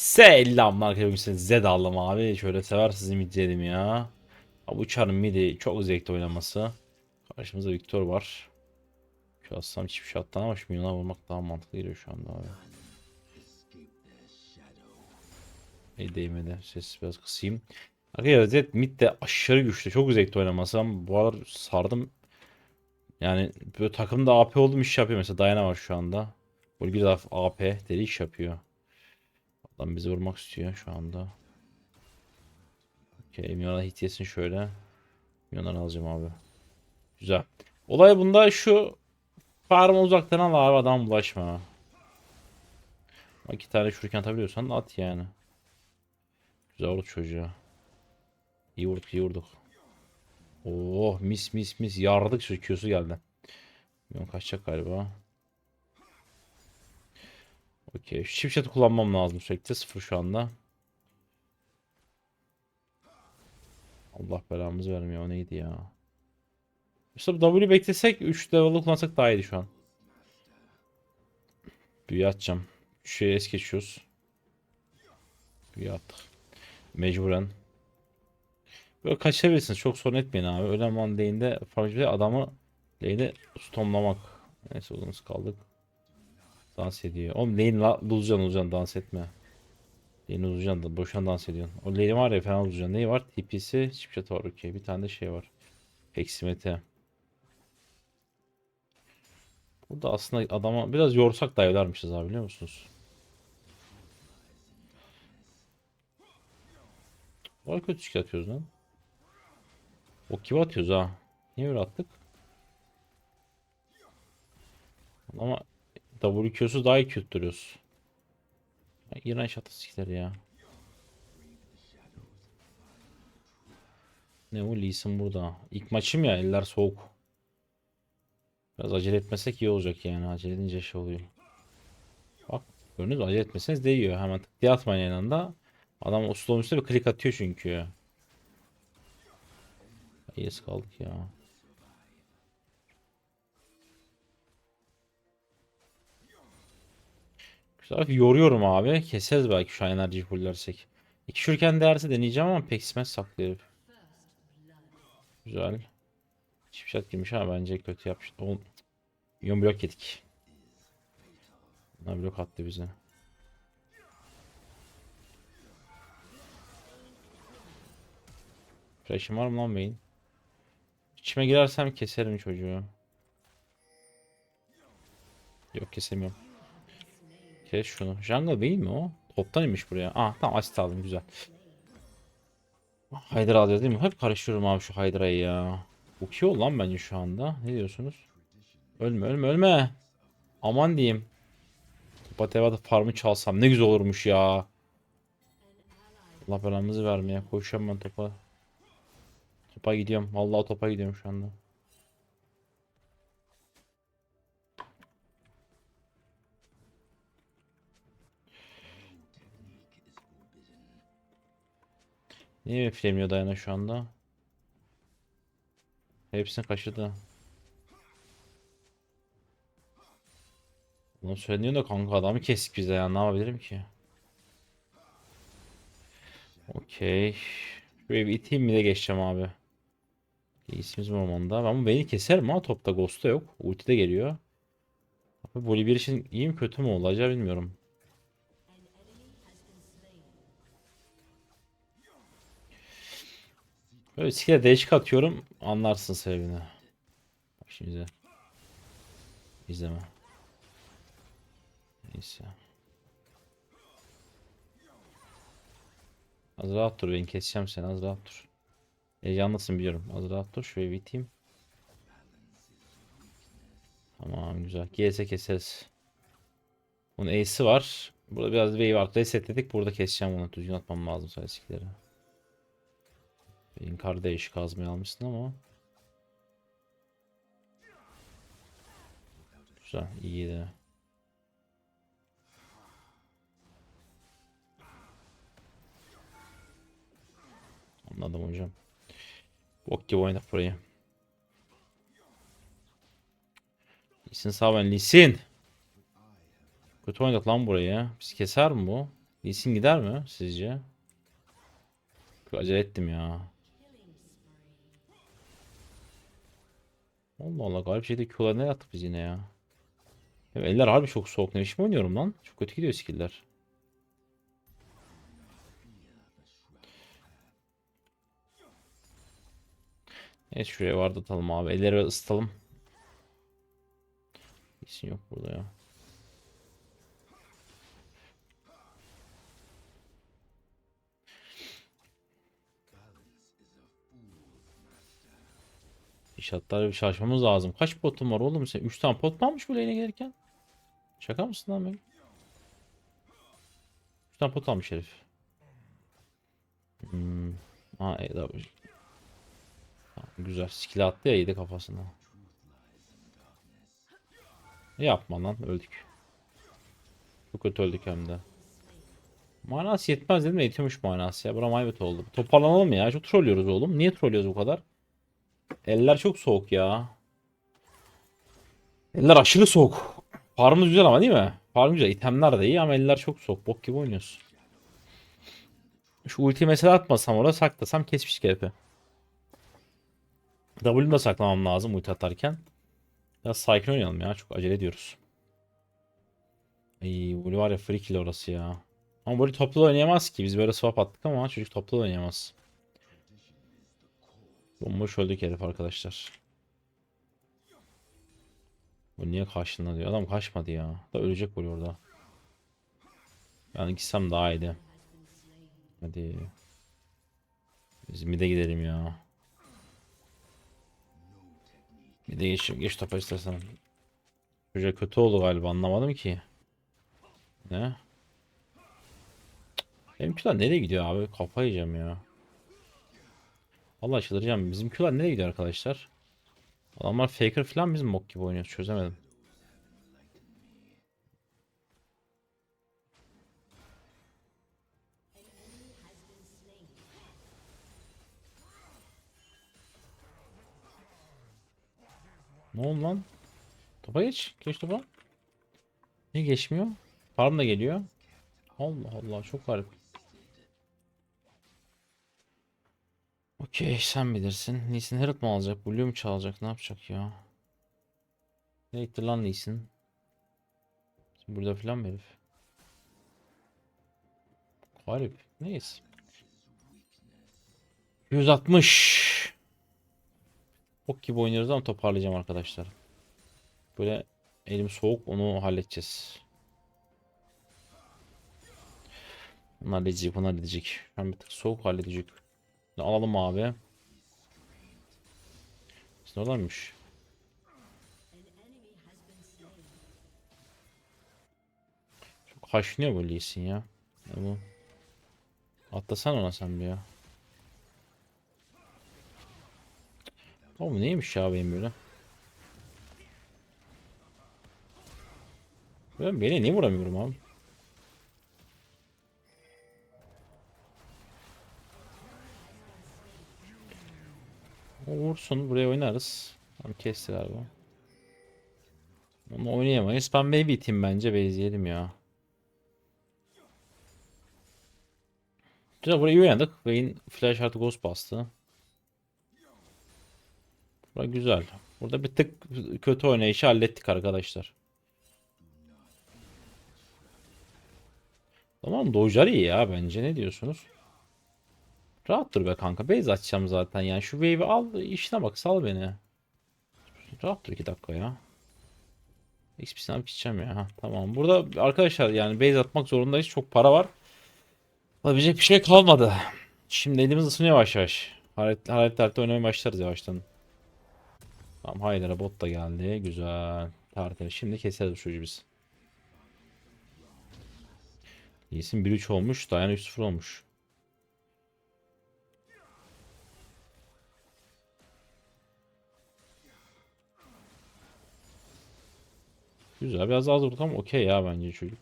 Selam arkadaşlar. Z aldım abi. Şöyle seversiniz mid dedim ya. Abi uçarım midi çok zevkli oynaması. Karşımızda Victor var. Şu atsam hiçbir şey ama şu milyona vurmak daha mantıklı geliyor şu anda abi. İyi değmedi. Sesi biraz kısayım. Arkadaşlar Z mid de aşırı güçlü. Çok zevkli oynaması ama bu aralar sardım. Yani böyle takımda AP oldum iş yapıyor. Mesela Diana var şu anda. Daha AP deli iş yapıyor. Adam bizi vurmak istiyor şu anda. Okey, Minyon'a hit yesin şöyle. Minyon'dan alacağım abi. Güzel. Olay bunda şu farmı uzaktan al abi adam bulaşma. İki tane şuriken atabiliyorsan at yani. Güzel oldu çocuğa. İyi vurduk iyi vurduk. Oh mis mis mis yardık şu Q'su geldi. Minyon kaçacak galiba. Okey. Shot'ı kullanmam lazım sürekli. Sıfır şu anda. Allah belamızı vermiyor. O neydi ya? İşte W beklesek 3 level'ı kullansak daha iyiydi şu an. Büyü atacağım. Şu şeye es geçiyoruz. Büyü attık. Mecburen. Böyle kaçabilirsiniz. Çok sorun etmeyin abi. Önemli olan lane'de farklı adamı lane'de stomlamak. Neyse uzunuz kaldık. Dans ediyor. Oğlum lane la bulacaksın olacaksın dans etme. Lane uzayacaksın da boşuna dans ediyorsun. O lane var ya fena uzayacaksın. Neyi var? TP'si chipset var okey. Bir tane de şey var. Heximete. Burada aslında adama biraz yorsak da evlermişiz abi biliyor musunuz? Var kötü çık atıyoruz lan. O kimi atıyoruz ha? Niye öyle attık? Ama WQ'su daha iyi kötü duruyoruz. İğrenç atasikler ya. Ne o Lee Sin burada. İlk maçım ya eller soğuk. Biraz acele etmesek iyi olacak yani. Acele edince şey oluyor. Bak gördünüz? Acele etmeseniz değiyor. Hemen tık diye atmayın aynı anda. Adam o slow üstüne bir klik atıyor çünkü. İyiyiz kaldık ya. Güzel yoruyorum abi. Keseriz belki şu an enerjiyi fullersek. İki şurken değerse deneyeceğim ama pek ismet saklı herif. Güzel. Shot girmiş ama bence kötü yapmış. Oğlum. Yon blok yedik. Bunlar blok attı bize. Flash'ım var mı lan beyin? İçime girersem keserim çocuğu. Yok kesemiyorum. Kes şunu. Jungle değil mi o? Toptan inmiş buraya. Ah tamam asit aldım güzel. Hydra alacağız değil mi? Hep karıştırıyorum abi şu Hydra'yı ya. Ukiyor lan bence şu anda. Ne diyorsunuz? Ölme ölme ölme. Aman diyeyim. Topa Teva'da farmı çalsam ne güzel olurmuş ya. Allah belamızı vermeye. Koşuyorum ben topa. Topa gidiyorum. Vallahi topa gidiyorum şu anda. Niye mi filmiyor Dayana şu anda? Hepsini kaçırdı. Bunu söyleniyor da kanka adamı kesik bize ya ne yapabilirim ki? Okey. Şuraya bir iteyim mi de geçeceğim abi. İsmimiz ormanda. Ama beni keser mi topta Ghost'ta yok. Ulti de geliyor. Abi Bolivya için iyi mi kötü mü olacağı bilmiyorum. Böyle skill'e değişik atıyorum. Anlarsın sebebini. Bak şimdi izle. İzleme. Neyse. Az rahat dur ben keseceğim seni az rahat dur. Heyecanlısın biliyorum. Az rahat dur şöyle biteyim. Tamam güzel. GS keseriz. Bunun Ace'i var. Burada biraz wave var. Resetledik. Burada keseceğim bunu. Düzgün atmam lazım sadece Benim kardeş kazmayı almışsın ama. Güzel, iyiydi. Anladım hocam. Bok gibi oynadık burayı. Lisin sağ ben Lisin. Kötü oynadık lan burayı. Biz keser mi bu? Lee Sin gider mi sizce? Acele ettim ya. Allah Allah garip şeyde Q'lar ne attık biz yine ya. ya. Eller harbi çok soğuk. Ne biçim oynuyorum lan? Çok kötü gidiyor skill'ler. Evet şuraya vardı atalım abi. Elleri ısıtalım. İsim yok burada ya. İnşaatlara bir çalışmamız lazım. Kaç potum var oğlum sen? 3 tane pot mu almış bu lane'e gelirken? Şaka mısın lan benim? 3 tane pot almış herif. Hmm. Ha, e, da- Ha, güzel. Skill attı ya yedi kafasına. Yapma lan öldük. Çok kötü öldük hem de. Manası yetmez dedim de yetiyormuş manası ya. Bura maybet oldu. Toparlanalım ya. Çok trollüyoruz oğlum. Niye trollüyoruz bu kadar? Eller çok soğuk ya. Eller aşırı soğuk. Farmımız güzel ama değil mi? Farm güzel. İtemler de iyi ama eller çok soğuk. Bok gibi oynuyorsun. Şu ultiyi mesela atmasam orada saklasam kesmiş GP. W'nu da saklamam lazım ulti atarken. Biraz sakin oynayalım ya. Çok acele ediyoruz. Ay bu var ya free kill orası ya. Ama böyle toplu oynayamaz ki. Biz böyle swap attık ama çocuk toplu da oynayamaz. Bomboş öldük herif arkadaşlar. Bu niye karşında diyor. Adam kaçmadı ya. Da ölecek böyle orada. Ben gitsem daha iyiydi. Hadi. Biz mid'e gidelim ya. Mid'e geç, geç topa istersen. Çocuğa kötü oldu galiba anlamadım ki. Ne? Benimkiler nereye gidiyor abi? Kafa yiyeceğim ya. Vallahi çıldıracağım. Bizimkiler nereye gidiyor arkadaşlar? Adamlar faker falan bizim mok gibi oynuyor. Çözemedim. Ne oldu lan? Topa geç. Geç topa. Niye geçmiyor? Farm da geliyor. Allah Allah çok garip. Okey sen bilirsin. Lee Sin Herald mı alacak? Blue mu çalacak? Ne yapacak ya? Ne gitti lan Lee Sin? Burada falan mı herif? Garip. Neyse. 160. Ok gibi oynuyoruz ama toparlayacağım arkadaşlar. Böyle elim soğuk onu halledeceğiz. Bunu halledecek, bunu halledecek. Ben bir tık soğuk halledecek. Bunu alalım abi. Oradaymış. Çok haşlıyor böyle iyisin ya. Bu? Atlasan ona sen bir ya. Oğlum neymiş ya benim böyle? Ben beni niye vuramıyorum abi? O vursun buraya oynarız. Tamam kesti galiba. Onu oynayamayız. Ben baby iteyim bence. Bezleyelim ya. Güzel burayı iyi oynadık. Vayne flash artı ghost bastı. Bura güzel. Burada bir tık kötü oynayışı hallettik arkadaşlar. Tamam Dojar iyi ya bence. Ne diyorsunuz? Rahat dur be kanka. Base açacağım zaten yani. Şu wave'i al işine bak sal beni. Rahat dur 2 dakika ya. XP'sini alıp gideceğim ya. Tamam. Burada arkadaşlar yani base atmak zorundayız. Çok para var. Alabilecek bir şey kalmadı. Şimdi elimiz ısınıyor yavaş yavaş. Hareketli hareketli oynamaya başlarız yavaştan. Tamam Haydar'a bot da geldi. Güzel. Tartı. Şimdi keseriz çocuğu biz. İyisin 1-3 olmuş. Dayan 3-0 olmuş. Güzel. Biraz az vurduk ama okey ya bence çocuk.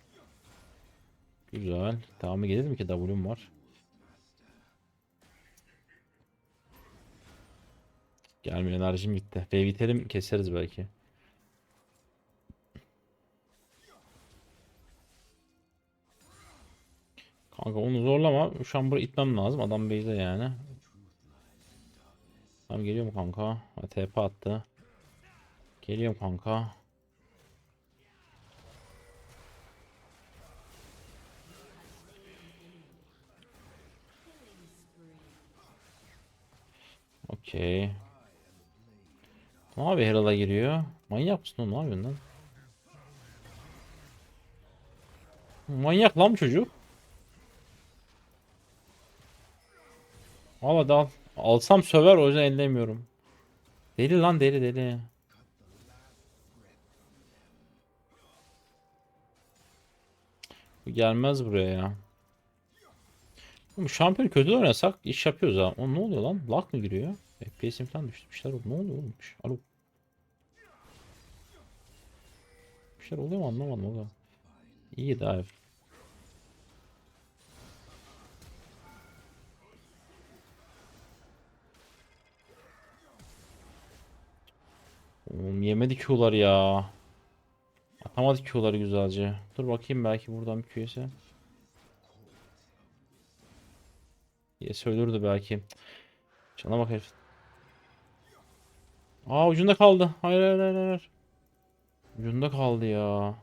Güzel. Devamı gelir mi ki? W'm var. Gelmiyor enerjim gitti. Ve bitelim keseriz belki. Kanka onu zorlama. Şu an buraya itmem lazım. Adam base'de yani. Tamam geliyorum kanka. TP attı. Geliyorum kanka. Okey. Ne abi Herald'a giriyor? Manyak mısın oğlum? Ne yapıyorsun lan? Manyak lan bu çocuk. Al hadi al. Alsam söver o yüzden ellemiyorum. Deli lan deli deli. Bu gelmez buraya ya. Bu şampiyon kötü oynasak iş yapıyoruz ha. O ne oluyor lan? Lag mı giriyor? FPS'im falan düştü. Bir şeyler oldu. Ne oluyor oğlum? Şey- Alo. Bir şeyler oluyor mu anlamadım o da. İyi dive. Oğlum yemedi Q'lar ya. Atamadı Q'ları güzelce. Dur bakayım belki buradan bir Q'yse. Yes ölürdü belki. Cana bak herif. Aa ucunda kaldı. Hayır hayır hayır hayır. Ucunda kaldı ya.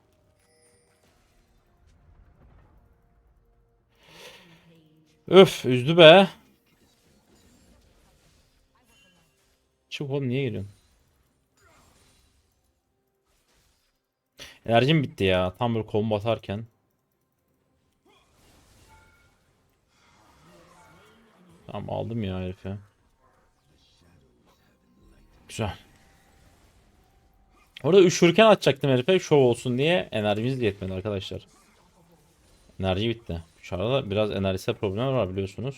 Öf üzdü be. Çık oğlum niye geliyorsun? Enerjim bitti ya. Tam böyle combo atarken. Tamam aldım ya herifi. Güzel. Orada üşürken atacaktım herife şov olsun diye enerjimiz de yetmedi arkadaşlar. Enerji bitti. Şu arada biraz enerjisel problemler var biliyorsunuz.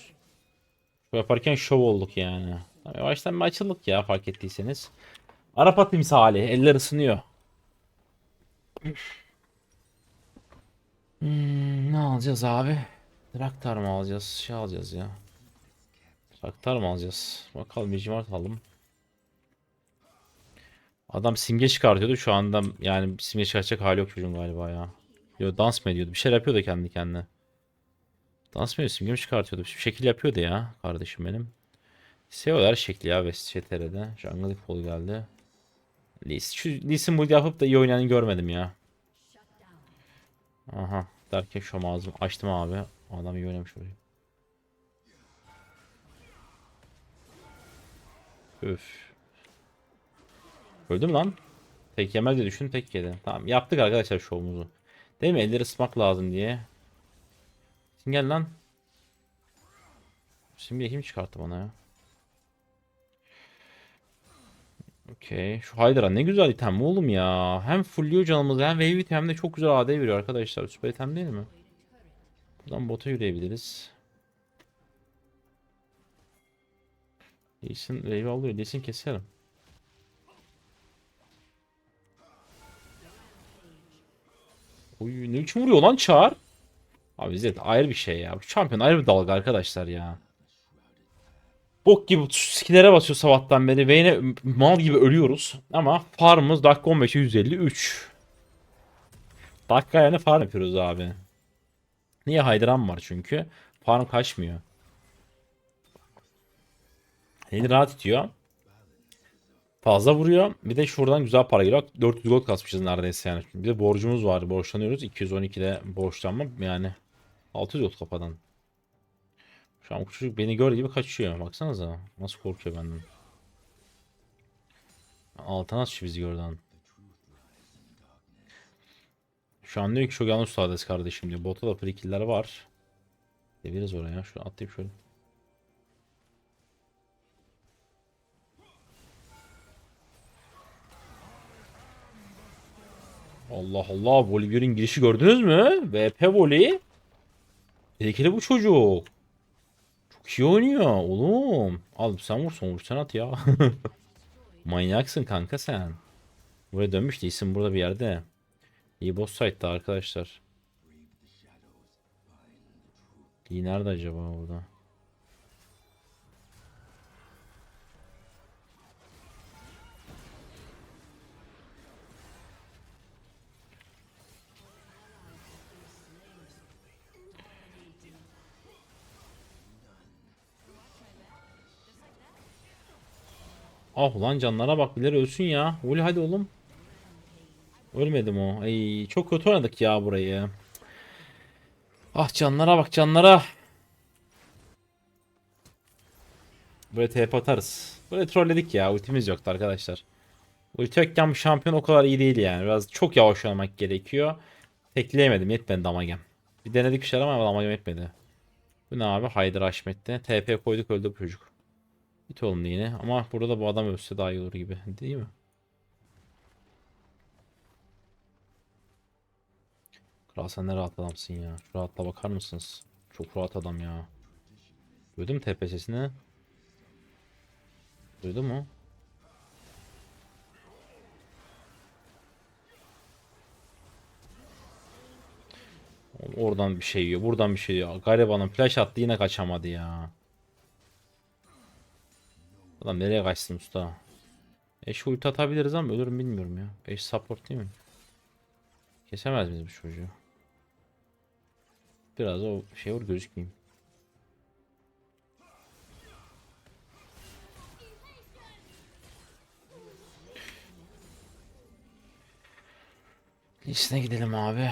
Şov yaparken şov olduk yani. Yavaştan bir açıldık ya fark ettiyseniz. Arap timsali eller ısınıyor. Hmm, ne alacağız abi? Traktar mı alacağız? Şey alacağız ya. Traktar mı alacağız? Bakalım bir cimart alalım. Adam simge çıkartıyordu. Şu anda yani simge çıkartacak hali yok çocuğun galiba ya. Yo dans mı ediyordu? Bir şeyler yapıyordu kendi kendine. Dans mı ediyordu? Simge mi çıkartıyordu? Bir şekil yapıyordu ya kardeşim benim. Seviyorlar şekli ya West CTR'de. Jungle Fall geldi. Lee, şu Lee Sin build yapıp da iyi oynayanı görmedim ya. Aha. Derken şu ağzımı açtım abi. Adam iyi oynamış orayı. Üf. Öldüm lan. Tek yemez diye düşün tek yedi. Tamam yaptık arkadaşlar şovumuzu. Değil mi? Elleri ısmak lazım diye. Şimdi gel lan. Şimdi kim çıkarttı bana ya? Okey. Şu Hydra ne güzel item oğlum ya. Hem fullüyor canımızı hem wave item hem de çok güzel AD veriyor arkadaşlar. Süper item değil mi? Buradan bota yürüyebiliriz. Lee'sin wave alıyor. Lee'sin keserim. Oy ne biçim vuruyor lan Çağır? Abi Zed ayrı bir şey ya. Bu Şampiyon ayrı bir dalga arkadaşlar ya. Bok gibi skillere basıyor sabahtan beri. Vayne'e mal gibi ölüyoruz. Ama farmımız dakika 15'e 153. Dakika yani farm yapıyoruz abi. Niye Hydran var çünkü. Farm kaçmıyor. Eli rahat itiyor. Fazla vuruyor. Bir de şuradan güzel para geliyor. 400 gold kasmışız neredeyse yani. Bir de borcumuz var. Borçlanıyoruz. 212'de borçlanma yani 600 gold kafadan. Şu an bu çocuk beni gör gibi kaçıyor. Baksanıza. Nasıl korkuyor benden. Altına atıyor bizi gördü Şu an diyor ki şu yanlış ustadız kardeşim diyor. Botta da free var. Deviriz oraya. Şu atlayıp şöyle. Allah Allah. Volibear'in girişi gördünüz mü? VP Voli. Tehlikeli bu çocuk. Çok iyi oynuyor oğlum. Al sen vur son vursan at ya. Manyaksın kanka sen. Buraya dönmüş değilsin burada bir yerde. İyi boss site'da arkadaşlar. İyi nerede acaba burada? Ah ulan canlara bak birileri ölsün ya. Ul hadi oğlum. Ölmedim o. Ay çok kötü oynadık ya burayı. Ah canlara bak canlara. Böyle TP atarız. Böyle trolledik ya. Ultimiz yoktu arkadaşlar. Ulti yokken bu şampiyon o kadar iyi değil yani. Biraz çok yavaş oynamak gerekiyor. Tekleyemedim. Yetmedi damagem. Bir denedik bir şeyler ama damagem yetmedi. Bu ne abi? Haydar Haşmet'te. TP koyduk öldü bu çocuk. Bit olumlu yine. Ama burada da bu adam ölse daha iyi olur gibi. Değil mi? Kral sen ne rahat adamsın ya. Şu rahatla bakar mısınız? Çok rahat adam ya. Duydun mu TP sesini? Duydun mu? Oradan bir şey yiyor. Buradan bir şey yiyor. Garibanın flash attı yine kaçamadı ya. Adam nereye kaçsın usta? Eş ulti atabiliriz ama ölürüm bilmiyorum ya. Eş support değil mi? Kesemez miyiz bu çocuğu? Biraz o şey vur gözükmeyeyim. Listine gidelim abi.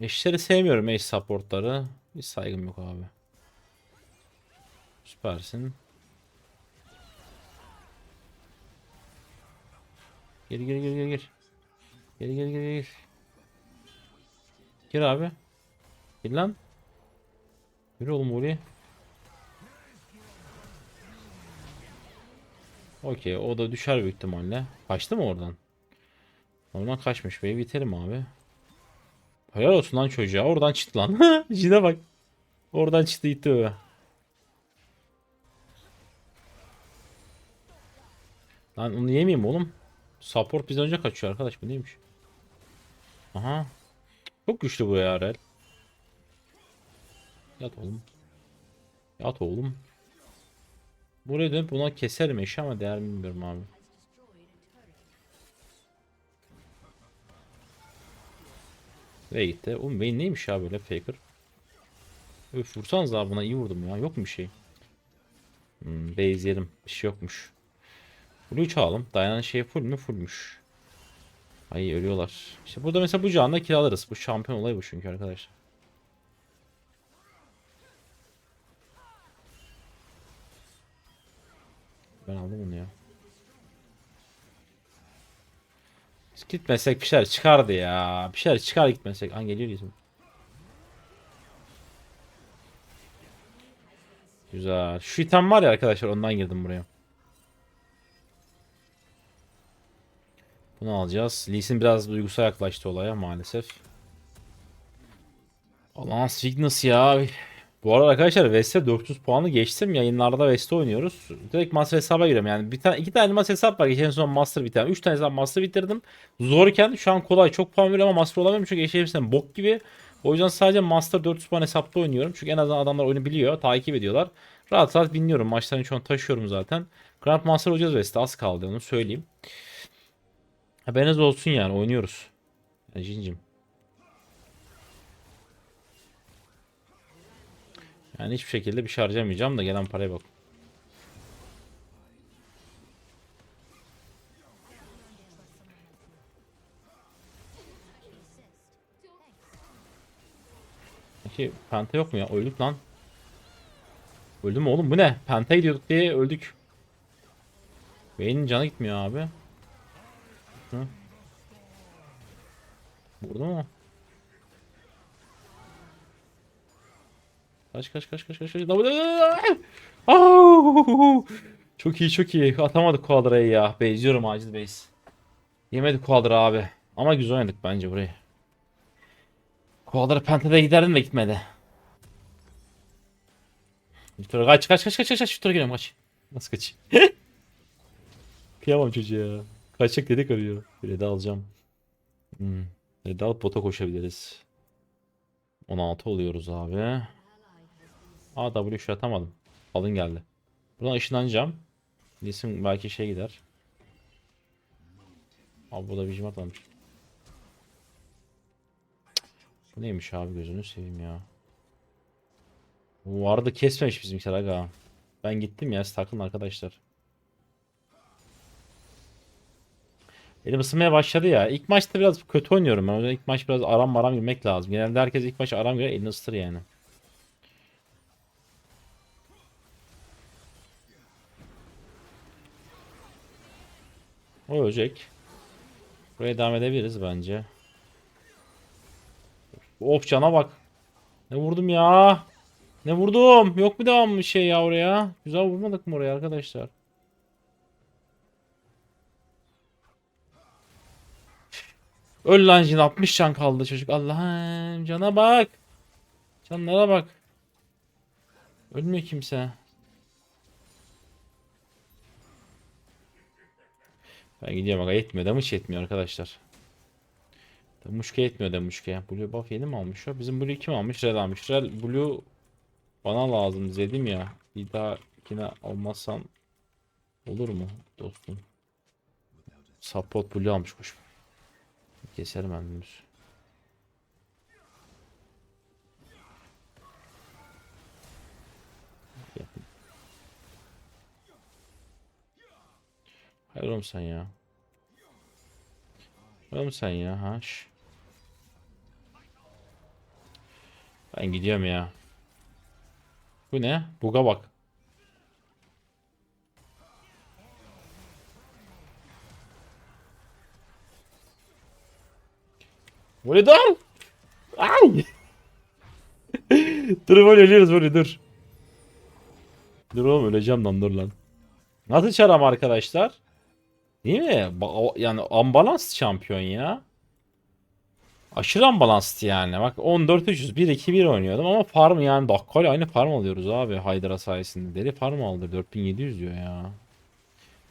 Eşleri sevmiyorum eş supportları. Hiç saygım yok abi. Süpersin. Gir gir gir gir gir. Gir gir gir gir. Gir abi. Gir lan. Yürü oğlum oraya. Okey o da düşer büyük ihtimalle. Kaçtı mı oradan? Oradan kaçmış. Beni biterim abi. Helal olsun lan çocuğa. Oradan çıktı lan. Jine bak. Oradan çıktı gitti o. Lan onu yemeyeyim oğlum. Support bizden önce kaçıyor arkadaş. Bu neymiş? Aha. Çok güçlü bu ya. Yat oğlum. Yat oğlum. Buraya dönüp buna keserim eşi ama değer mi bilmiyorum abi. Ve gitti. Oğlum Vayne neymiş ya böyle faker? Öf vursanız abi buna iyi vurdum ya. Yok mu bir şey? Hmm, base yedim. Bir şey yokmuş. Blue'yu çalalım. Dayanan şey full mü? Fullmüş. Ay ölüyorlar. İşte burada mesela bu canla kill alırız. Bu şampiyon olayı bu çünkü arkadaşlar. Ben aldım bunu ya. Gitmesek bir şeyler çıkardı ya. Bir şeyler çıkar gitmesek. An geliyor bizim. Güzel. Şu item var ya arkadaşlar ondan girdim buraya. Bunu alacağız. Lee biraz duygusal yaklaştı olaya maalesef. Alan Cygnus ya. Bu arada arkadaşlar West'e 400 puanı geçtim. Yayınlarda West'te oynuyoruz. Direkt Master hesaba giriyorum. Yani bir tane iki tane Master hesap var. Geçen son Master bir tane. Üç tane hesap Master bitirdim. Zorken şu an kolay. Çok puan veriyor ama Master olamıyorum. Çünkü eşleşmişten bok gibi. O yüzden sadece Master 400 puan hesapta oynuyorum. Çünkü en azından adamlar oyunu biliyor. Takip ediyorlar. Rahat rahat dinliyorum. Maçlarını şu an taşıyorum zaten. Grand Master olacağız West'te. Az kaldı onu söyleyeyim. Haberiniz olsun yani oynuyoruz. Yani cincim. Yani hiçbir şekilde bir şey harcamayacağım da gelen paraya bak. Peki penta yok mu ya? Öldük lan. Öldü mü oğlum? Bu ne? Penta gidiyorduk diye öldük. Vayne'in canı gitmiyor abi. Vurdu mu? Kaç kaç kaç kaç kaç kaç. Çok iyi çok iyi. Atamadık Quadra'yı ya. Benziyorum acil base. Yemedik Quadra abi. Ama güzel oynadık bence burayı. Quadra Penta'da giderdim de gitmedi. Victor kaç kaç kaç kaç kaç Victor'a geliyorum kaç. Nasıl kaç? Kıyamam çocuğa. Kaçacak dedik arıyor. Red'i alacağım. Hmm. Red'i alıp bota koşabiliriz. 16 oluyoruz abi. Aa W şu atamadım. Alın geldi. Buradan ışınlanacağım. İsim belki şey gider. Abi burada bir atmamış. Bu neymiş abi gözünü seveyim ya. Bu Vardı kesmemiş bizimkiler aga. Ben gittim ya siz takılın arkadaşlar. Elim ısınmaya başladı ya. İlk maçta biraz kötü oynuyorum ben. O yüzden ilk maç biraz aram maram girmek lazım. Genelde herkes ilk maç aram girer elini ısıtır yani. O ölecek. Buraya devam edebiliriz bence. Of cana bak. Ne vurdum ya? Ne vurdum? Yok mu devam bir şey ya oraya? Güzel vurmadık mı oraya arkadaşlar? Öl lan Jin 60 can kaldı çocuk. Allah'ım cana bak. Canlara bak. Ölmüyor kimse. Ben gidiyorum aga yetmiyor. Damage yetmiyor arkadaşlar. Damuşka yetmiyor Damuşka'ya. Blue buff yeni mi almış o? Bizim Blue kim almış? Red almış. Red Blue bana lazım dedim ya. Bir daha yine olur mu dostum? Support Blue almış kuş. Keserim bunu. Hayır oğlum sen ya. Oğlum sen ya ha. şş. Ben gidiyorum ya. Bu ne? Buga bak. Böyle dur. Ay. dur böyle ölüyoruz böyle dur. Dur oğlum öleceğim lan dur lan. Nasıl çaram arkadaşlar? Değil mi? Ba- Yani ambalans şampiyon ya. Aşırı ambalanslı yani. Bak 14-300 1-2-1 oynuyordum ama farm yani dakikayla aynı farm alıyoruz abi Hydra sayesinde. Deli farm aldı 4700 diyor ya.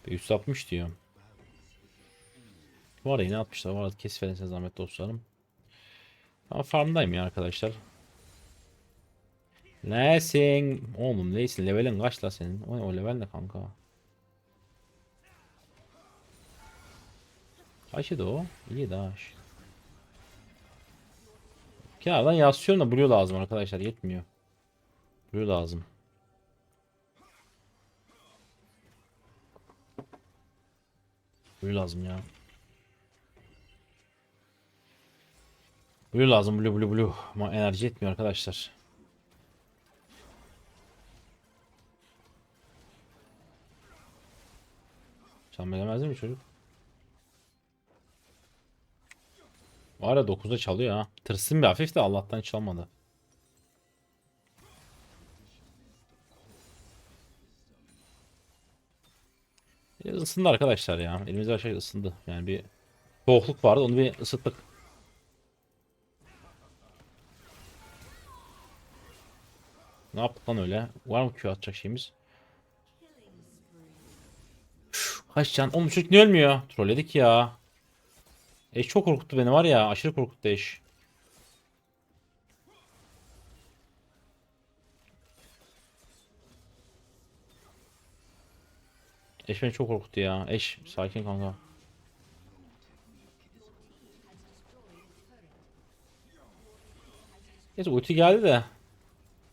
160 diyor. Bu arada yine 60'lar var. Kes verin zahmet dostlarım. Ama farmdayım ya arkadaşlar. Nesin? Oğlum neysin? Levelin kaç la senin? O, o level ne kanka? Kaçıydı o? İyi daha. Kenardan yansıyorum da blue lazım arkadaşlar. Yetmiyor. Blue lazım. Blue lazım ya. Blue lazım blue blue blue. Ama enerji yetmiyor arkadaşlar. Çalmayamaz mi çocuk? Var ya 9'da çalıyor ha. Tırsın bir hafif de Allah'tan çalmadı. E, ısındı arkadaşlar ya. Elimizde aşağı ısındı. Yani bir soğukluk vardı onu bir ısıttık. Ne yaptık lan öyle? Var mı Q atacak şeyimiz? Kaç can? Oğlum çocuk niye ölmüyor? Trolledik ya. Eş çok korkuttu beni var ya. Aşırı korkuttu eş. Eş beni çok korkuttu ya. Eş sakin kanka. Neyse ulti geldi de.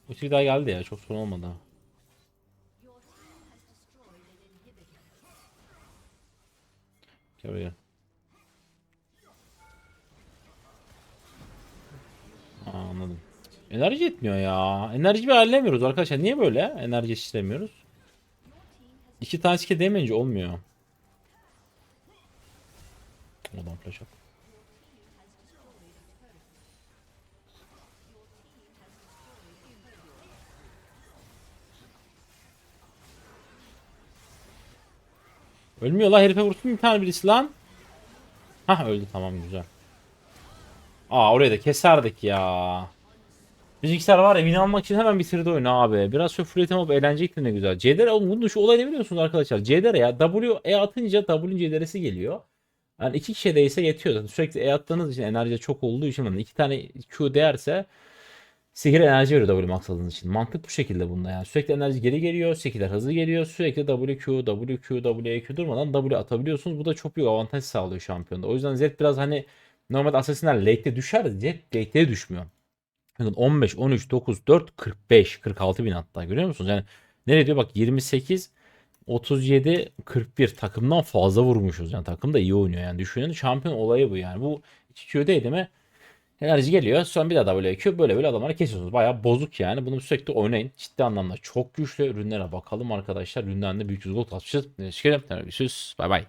Ulti daha geldi ya. Çok sorun olmadı. Gel anladım. Enerji yetmiyor ya. Enerji bir ayarlayamıyoruz arkadaşlar. Niye böyle? Enerji yetiştiremiyoruz. İki tane skill demeyince olmuyor. Oradan flash at. Ölmüyor la herife vursun bir tane birisi lan. Hah öldü tamam güzel. Aa orayı da keserdik ya. Bizimkiler var win almak için hemen bitirdi oyunu abi. Biraz item alıp eğlenecekti ne güzel. CDR oğlum bunun şu olayı ne biliyorsunuz arkadaşlar? CDR ya W E atınca W'nin CDR'si geliyor. Yani iki kişi değilse yetiyor. Sürekli E attığınız için enerji çok olduğu için yani iki tane Q değerse sihir enerji veriyor W maksadınız için. Mantık bu şekilde bunda yani. Sürekli enerji geri geliyor. Skiller hızlı geliyor. Sürekli WQ, WQ, WQ durmadan W atabiliyorsunuz. Bu da çok büyük avantaj sağlıyor şampiyonda. O yüzden Z biraz hani Normalde Assassin'ler late'de düşer Jet late'de düşmüyor. Bakın 15, 13, 9, 4, 45, 46 bin hatta görüyor musunuz? Yani nereye diyor bak 28, 37-41 takımdan fazla vurmuşuz. Yani takım da iyi oynuyor yani. Düşünün şampiyon olayı bu yani. Bu 2Q değdi mi enerji geliyor. Sonra bir daha WQ böyle böyle adamları kesiyorsunuz. Bayağı bozuk yani. Bunu sürekli oynayın. Ciddi anlamda çok güçlü ürünlere bakalım arkadaşlar. Ürünlerinde büyük yüz gol atmışız. Teşekkür ederim. Görüşürüz. Bay bay.